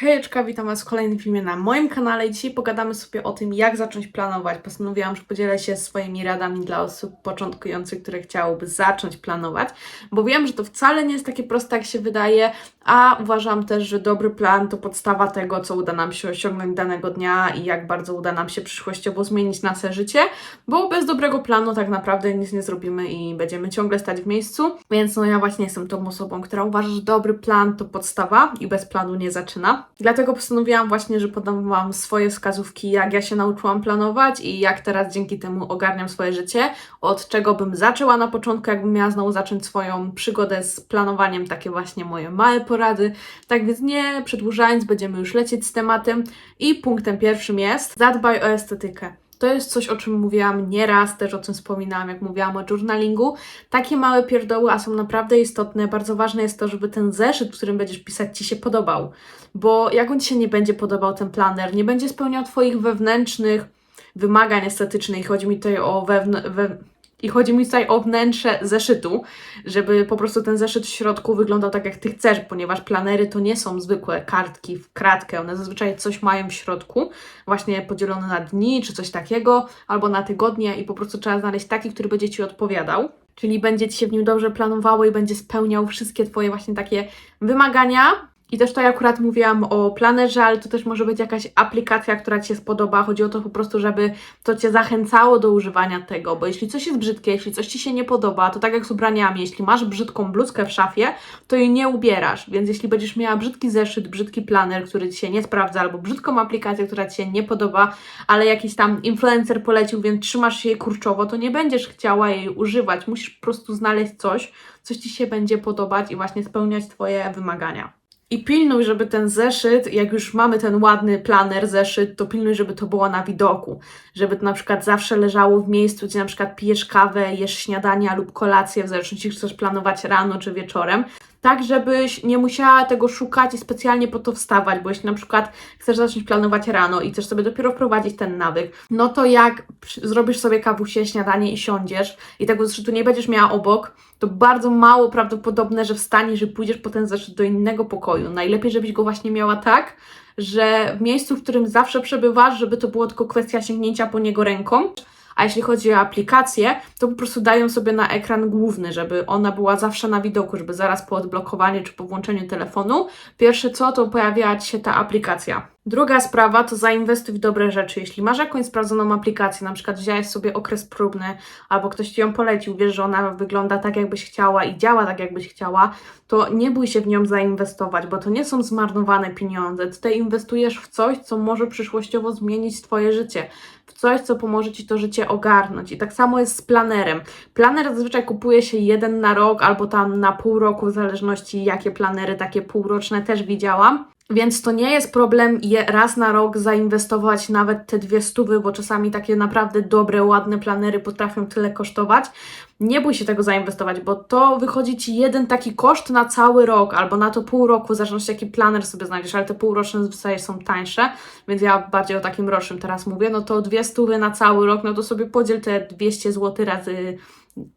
Hejeczka, witam Was w kolejnym filmie na moim kanale. Dzisiaj pogadamy sobie o tym, jak zacząć planować. Postanowiłam, że podzielę się swoimi radami dla osób początkujących, które chciałyby zacząć planować, bo wiem, że to wcale nie jest takie proste, jak się wydaje, a uważam też, że dobry plan to podstawa tego, co uda nam się osiągnąć danego dnia i jak bardzo uda nam się przyszłościowo zmienić nasze życie, bo bez dobrego planu tak naprawdę nic nie zrobimy i będziemy ciągle stać w miejscu. Więc no ja właśnie jestem tą osobą, która uważa, że dobry plan to podstawa i bez planu nie zaczyna. Dlatego postanowiłam właśnie, że podam Wam swoje wskazówki, jak ja się nauczyłam planować i jak teraz dzięki temu ogarniam swoje życie, od czego bym zaczęła na początku, jakbym miała znowu zacząć swoją przygodę z planowaniem, takie właśnie moje małe porady. Tak więc nie przedłużając, będziemy już lecieć z tematem i punktem pierwszym jest zadbaj o estetykę. To jest coś, o czym mówiłam nieraz, też o tym wspominałam, jak mówiłam o journalingu. Takie małe pierdoły, a są naprawdę istotne. Bardzo ważne jest to, żeby ten zeszyt, w którym będziesz pisać, Ci się podobał. Bo jak on Ci się nie będzie podobał, ten planer, nie będzie spełniał Twoich wewnętrznych wymagań estetycznych, chodzi mi tutaj o wewn- we- i chodzi mi tutaj o wnętrze zeszytu, żeby po prostu ten zeszyt w środku wyglądał tak, jak ty chcesz, ponieważ planery to nie są zwykłe kartki w kratkę, one zazwyczaj coś mają w środku, właśnie podzielone na dni czy coś takiego, albo na tygodnie i po prostu trzeba znaleźć taki, który będzie ci odpowiadał. Czyli będzie ci się w nim dobrze planowało i będzie spełniał wszystkie Twoje właśnie takie wymagania, i też tutaj akurat mówiłam o planerze, ale to też może być jakaś aplikacja, która Ci się spodoba. Chodzi o to po prostu, żeby to Cię zachęcało do używania tego, bo jeśli coś jest brzydkie, jeśli coś Ci się nie podoba, to tak jak z ubraniami, jeśli masz brzydką bluzkę w szafie, to jej nie ubierasz. Więc jeśli będziesz miała brzydki zeszyt, brzydki planer, który Ci się nie sprawdza, albo brzydką aplikację, która Ci się nie podoba, ale jakiś tam influencer polecił, więc trzymasz się jej kurczowo, to nie będziesz chciała jej używać. Musisz po prostu znaleźć coś, coś Ci się będzie podobać i właśnie spełniać Twoje wymagania. I pilnuj, żeby ten zeszyt, jak już mamy ten ładny planer, zeszyt, to pilnuj, żeby to było na widoku. Żeby to na przykład zawsze leżało w miejscu, gdzie na przykład pijesz kawę, jesz śniadania lub kolację, w zależności czy chcesz planować rano czy wieczorem. Tak, żebyś nie musiała tego szukać i specjalnie po to wstawać, bo jeśli na przykład chcesz zacząć planować rano i chcesz sobie dopiero wprowadzić ten nawyk, no to jak zrobisz sobie kawusie, śniadanie i siądziesz i tego zeszytu nie będziesz miała obok, to bardzo mało prawdopodobne, że wstaniesz i pójdziesz po ten zeszyt do innego pokoju. Najlepiej, żebyś go właśnie miała tak, że w miejscu, w którym zawsze przebywasz, żeby to było tylko kwestia sięgnięcia po niego ręką. A jeśli chodzi o aplikację, to po prostu dają sobie na ekran główny, żeby ona była zawsze na widoku, żeby zaraz po odblokowaniu czy po włączeniu telefonu, pierwsze co, to pojawiała Ci się ta aplikacja. Druga sprawa to zainwestuj w dobre rzeczy. Jeśli masz jakąś sprawdzoną aplikację, na przykład wziąłeś sobie okres próbny, albo ktoś Ci ją polecił, wiesz, że ona wygląda tak, jakbyś chciała i działa tak, jakbyś chciała, to nie bój się w nią zainwestować, bo to nie są zmarnowane pieniądze. Tutaj inwestujesz w coś, co może przyszłościowo zmienić Twoje życie, coś, co pomoże Ci to życie ogarnąć. I tak samo jest z planerem. Planer zazwyczaj kupuje się jeden na rok albo tam na pół roku, w zależności jakie planery takie półroczne też widziałam. Więc to nie jest problem je raz na rok zainwestować nawet te dwie stówy, bo czasami takie naprawdę dobre, ładne planery potrafią tyle kosztować. Nie bój się tego zainwestować, bo to wychodzi Ci jeden taki koszt na cały rok albo na to pół roku, w zależności jaki planer sobie znajdziesz, ale te półroczne zazwyczaj są tańsze, więc ja bardziej o takim rocznym teraz mówię, no to dwie stówy na cały rok, no to sobie podziel te 200 zł razy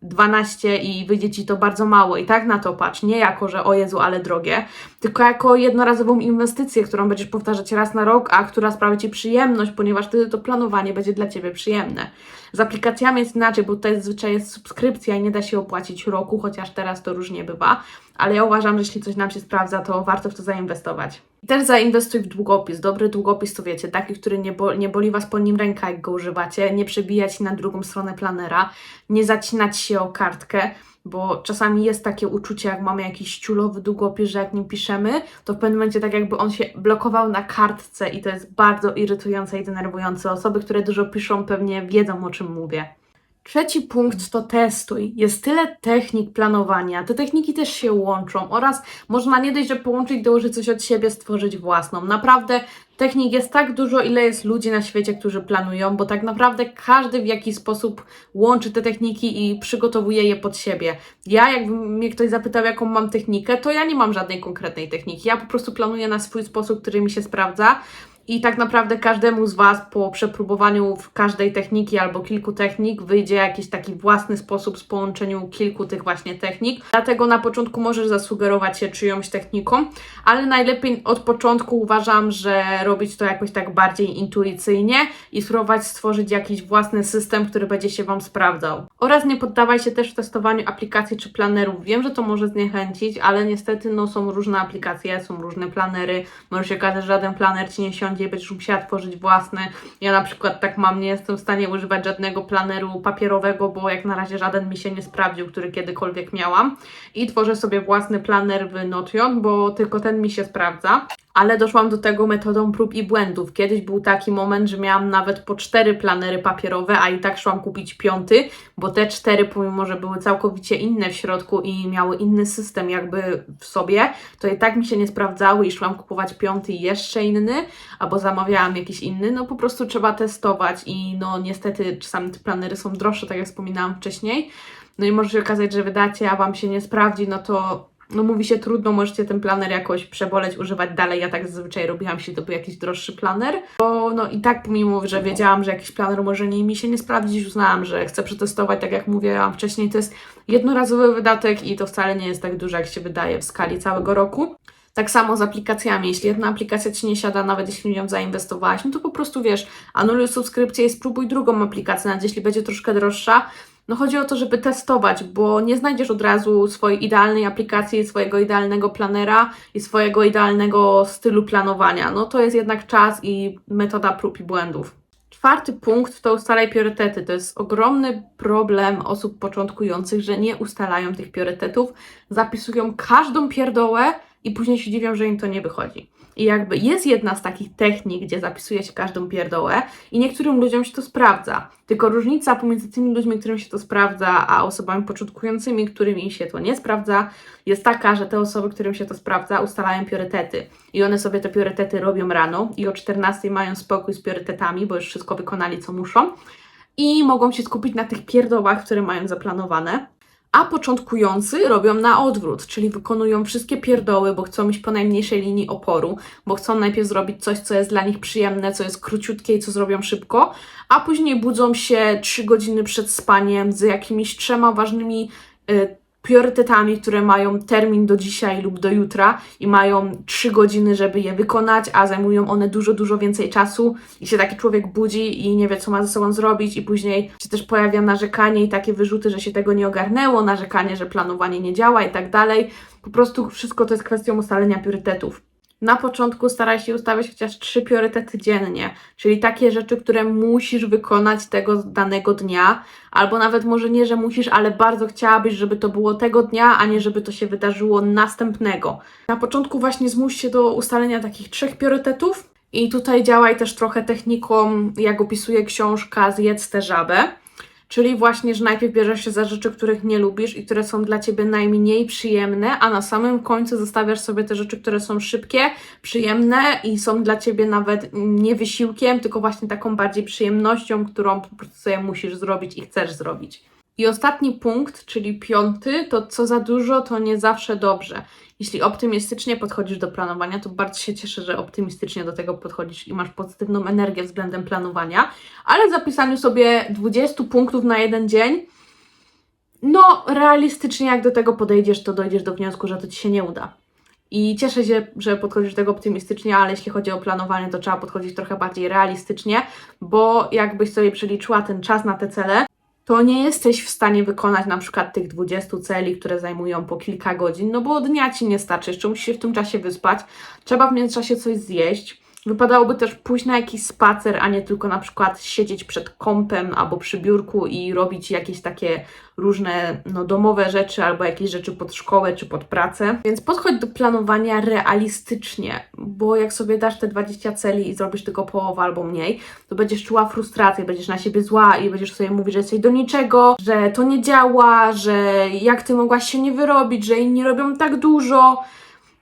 12 i wyjdzie Ci to bardzo mało i tak na to patrz, nie jako, że o Jezu, ale drogie, tylko jako jednorazową inwestycję, którą będziesz powtarzać raz na rok, a która sprawi Ci przyjemność, ponieważ wtedy to planowanie będzie dla Ciebie przyjemne. Z aplikacjami jest inaczej, bo tutaj zazwyczaj jest subskrypcja i nie da się opłacić roku, chociaż teraz to różnie bywa, ale ja uważam, że jeśli coś nam się sprawdza, to warto w to zainwestować. I też zainwestuj w długopis. Dobry długopis to wiecie, taki, który nie, bo, nie boli Was po nim ręka, jak go używacie, nie przebijać na drugą stronę planera, nie zacinać się o kartkę, bo czasami jest takie uczucie, jak mamy jakiś ciulowy długopis, że jak nim piszemy, to w pewnym momencie tak jakby on się blokował na kartce i to jest bardzo irytujące i denerwujące. Osoby, które dużo piszą, pewnie wiedzą, o czym mówię. Trzeci punkt to testuj. Jest tyle technik planowania. Te techniki też się łączą oraz można nie dość, że połączyć, dołożyć coś od siebie, stworzyć własną. Naprawdę technik jest tak dużo, ile jest ludzi na świecie, którzy planują, bo tak naprawdę każdy w jakiś sposób łączy te techniki i przygotowuje je pod siebie. Ja, jakby mnie ktoś zapytał, jaką mam technikę, to ja nie mam żadnej konkretnej techniki. Ja po prostu planuję na swój sposób, który mi się sprawdza. I tak naprawdę każdemu z Was po przepróbowaniu każdej techniki albo kilku technik wyjdzie jakiś taki własny sposób z połączeniu kilku tych właśnie technik. Dlatego na początku możesz zasugerować się czyjąś techniką, ale najlepiej od początku uważam, że robić to jakoś tak bardziej intuicyjnie i spróbować stworzyć jakiś własny system, który będzie się Wam sprawdzał. Oraz nie poddawaj się też w testowaniu aplikacji czy planerów. Wiem, że to może zniechęcić, ale niestety no, są różne aplikacje, są różne planery. Może się okazać, że żaden planer Ci nie siądzie i będziesz musiała tworzyć własny. Ja na przykład tak mam, nie jestem w stanie używać żadnego planeru papierowego, bo jak na razie żaden mi się nie sprawdził, który kiedykolwiek miałam. I tworzę sobie własny planer w Notion, bo tylko ten mi się sprawdza. Ale doszłam do tego metodą prób i błędów. Kiedyś był taki moment, że miałam nawet po cztery planery papierowe, a i tak szłam kupić piąty, bo te cztery, pomimo że były całkowicie inne w środku i miały inny system jakby w sobie, to i tak mi się nie sprawdzały i szłam kupować piąty jeszcze inny, albo zamawiałam jakiś inny. No po prostu trzeba testować i no niestety czasami te planery są droższe, tak jak wspominałam wcześniej. No i może się okazać, że wydacie, a Wam się nie sprawdzi, no to no mówi się trudno, możecie ten planer jakoś przeboleć, używać dalej. Ja tak zazwyczaj robiłam, jeśli to był jakiś droższy planer, bo no i tak pomimo, że wiedziałam, że jakiś planer może nie, mi się nie sprawdzić, uznałam, że chcę przetestować, tak jak mówiłam wcześniej, to jest jednorazowy wydatek i to wcale nie jest tak duże, jak się wydaje w skali całego roku. Tak samo z aplikacjami. Jeśli jedna aplikacja Ci nie siada, nawet jeśli w nią zainwestowałaś, no to po prostu wiesz, anuluj subskrypcję i spróbuj drugą aplikację, nawet jeśli będzie troszkę droższa. No chodzi o to, żeby testować, bo nie znajdziesz od razu swojej idealnej aplikacji, swojego idealnego planera i swojego idealnego stylu planowania. No to jest jednak czas i metoda prób i błędów. Czwarty punkt to ustalaj priorytety. To jest ogromny problem osób początkujących, że nie ustalają tych priorytetów, zapisują każdą pierdołę i później się dziwią, że im to nie wychodzi. I jakby jest jedna z takich technik, gdzie zapisuje się każdą pierdołę i niektórym ludziom się to sprawdza. Tylko różnica pomiędzy tymi ludźmi, którym się to sprawdza, a osobami początkującymi, którymi się to nie sprawdza, jest taka, że te osoby, którym się to sprawdza, ustalają priorytety. I one sobie te priorytety robią rano i o 14 mają spokój z priorytetami, bo już wszystko wykonali, co muszą. I mogą się skupić na tych pierdołach, które mają zaplanowane a początkujący robią na odwrót, czyli wykonują wszystkie pierdoły, bo chcą iść po najmniejszej linii oporu, bo chcą najpierw zrobić coś, co jest dla nich przyjemne, co jest króciutkie i co zrobią szybko, a później budzą się 3 godziny przed spaniem z jakimiś trzema ważnymi y, priorytetami, które mają termin do dzisiaj lub do jutra i mają 3 godziny, żeby je wykonać, a zajmują one dużo, dużo więcej czasu i się taki człowiek budzi i nie wie, co ma ze sobą zrobić i później się też pojawia narzekanie i takie wyrzuty, że się tego nie ogarnęło, narzekanie, że planowanie nie działa i tak dalej. Po prostu wszystko to jest kwestią ustalenia priorytetów. Na początku staraj się ustawiać chociaż trzy priorytety dziennie, czyli takie rzeczy, które musisz wykonać tego danego dnia, albo nawet może nie, że musisz, ale bardzo chciałabyś, żeby to było tego dnia, a nie żeby to się wydarzyło następnego. Na początku właśnie zmuś się do ustalenia takich trzech priorytetów i tutaj działaj też trochę techniką, jak opisuje książka Zjedz tę żabę. Czyli właśnie, że najpierw bierzesz się za rzeczy, których nie lubisz i które są dla ciebie najmniej przyjemne, a na samym końcu zostawiasz sobie te rzeczy, które są szybkie, przyjemne i są dla ciebie nawet nie wysiłkiem, tylko właśnie taką bardziej przyjemnością, którą po prostu sobie musisz zrobić i chcesz zrobić. I ostatni punkt, czyli piąty, to co za dużo, to nie zawsze dobrze. Jeśli optymistycznie podchodzisz do planowania, to bardzo się cieszę, że optymistycznie do tego podchodzisz i masz pozytywną energię względem planowania, ale zapisaniu sobie 20 punktów na jeden dzień, no realistycznie jak do tego podejdziesz, to dojdziesz do wniosku, że to Ci się nie uda. I cieszę się, że podchodzisz do tego optymistycznie, ale jeśli chodzi o planowanie, to trzeba podchodzić trochę bardziej realistycznie, bo jakbyś sobie przeliczyła ten czas na te cele, to nie jesteś w stanie wykonać na przykład tych 20 celi, które zajmują po kilka godzin, no bo dnia ci nie starczy, jeszcze musisz się w tym czasie wyspać, trzeba w międzyczasie coś zjeść. Wypadałoby też pójść na jakiś spacer, a nie tylko na przykład siedzieć przed kąpem albo przy biurku i robić jakieś takie różne no, domowe rzeczy albo jakieś rzeczy pod szkołę czy pod pracę. Więc podchodź do planowania realistycznie, bo jak sobie dasz te 20 celi i zrobisz tylko połowę albo mniej, to będziesz czuła frustrację, będziesz na siebie zła i będziesz sobie mówić, że jesteś do niczego, że to nie działa, że jak ty mogłaś się nie wyrobić, że inni robią tak dużo.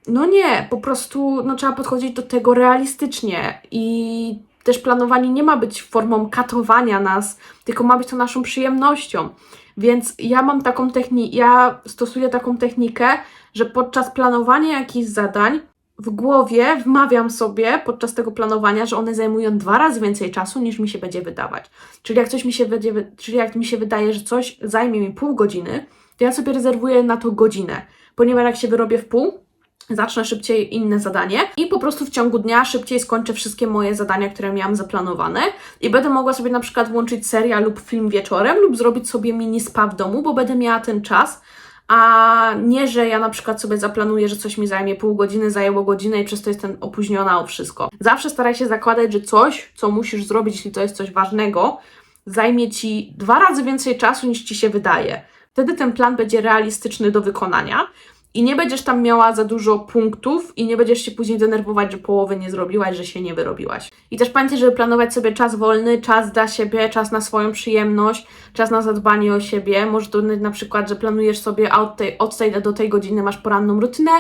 No nie, po prostu no, trzeba podchodzić do tego realistycznie i też planowanie nie ma być formą katowania nas, tylko ma być to naszą przyjemnością. Więc ja mam taką technikę, ja stosuję taką technikę, że podczas planowania jakichś zadań w głowie wmawiam sobie podczas tego planowania, że one zajmują dwa razy więcej czasu niż mi się będzie wydawać. Czyli jak coś mi się będzie, czyli jak mi się wydaje, że coś zajmie mi pół godziny, to ja sobie rezerwuję na to godzinę, ponieważ jak się wyrobię w pół, zacznę szybciej inne zadanie i po prostu w ciągu dnia szybciej skończę wszystkie moje zadania, które miałam zaplanowane i będę mogła sobie na przykład włączyć serial lub film wieczorem lub zrobić sobie mini spa w domu, bo będę miała ten czas, a nie, że ja na przykład sobie zaplanuję, że coś mi zajmie pół godziny, zajęło godzinę i przez to jestem opóźniona o wszystko. Zawsze staraj się zakładać, że coś, co musisz zrobić, jeśli to jest coś ważnego, zajmie ci dwa razy więcej czasu niż ci się wydaje. Wtedy ten plan będzie realistyczny do wykonania i nie będziesz tam miała za dużo punktów i nie będziesz się później denerwować, że połowy nie zrobiłaś, że się nie wyrobiłaś. I też pamiętaj, żeby planować sobie czas wolny, czas dla siebie, czas na swoją przyjemność, czas na zadbanie o siebie. Może to na przykład, że planujesz sobie, od tej, od tej do tej godziny masz poranną rutynę,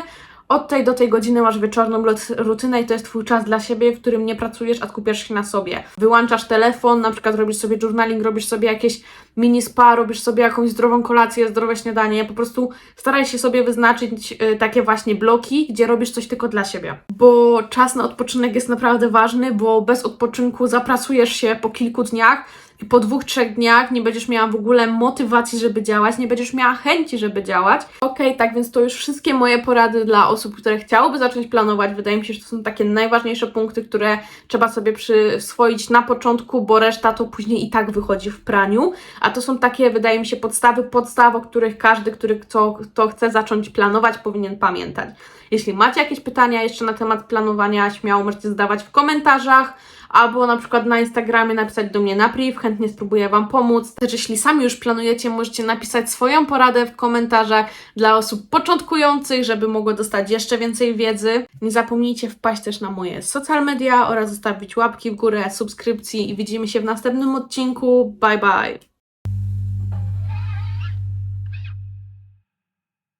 od tej do tej godziny masz wieczorną rutynę i to jest twój czas dla siebie, w którym nie pracujesz, a skupiasz się na sobie. Wyłączasz telefon, na przykład robisz sobie journaling, robisz sobie jakieś mini spa, robisz sobie jakąś zdrową kolację, zdrowe śniadanie. Po prostu staraj się sobie wyznaczyć y, takie właśnie bloki, gdzie robisz coś tylko dla siebie. Bo czas na odpoczynek jest naprawdę ważny, bo bez odpoczynku zapracujesz się po kilku dniach i po dwóch, trzech dniach nie będziesz miała w ogóle motywacji, żeby działać, nie będziesz miała chęci, żeby działać. Okej, tak więc to już wszystkie moje porady dla osób, które chciałyby zacząć planować. Wydaje mi się, że to są takie najważniejsze punkty, które trzeba sobie przyswoić na początku, bo reszta to później i tak wychodzi w praniu. A to są takie, wydaje mi się, podstawy podstaw, o których każdy, który kto, kto chce zacząć planować, powinien pamiętać. Jeśli macie jakieś pytania jeszcze na temat planowania, śmiało możecie zadawać w komentarzach albo na przykład na Instagramie napisać do mnie na priv, chętnie spróbuję Wam pomóc. Też jeśli sami już planujecie, możecie napisać swoją poradę w komentarzach dla osób początkujących, żeby mogły dostać jeszcze więcej wiedzy. Nie zapomnijcie wpaść też na moje social media oraz zostawić łapki w górę, subskrypcji i widzimy się w następnym odcinku. Bye bye!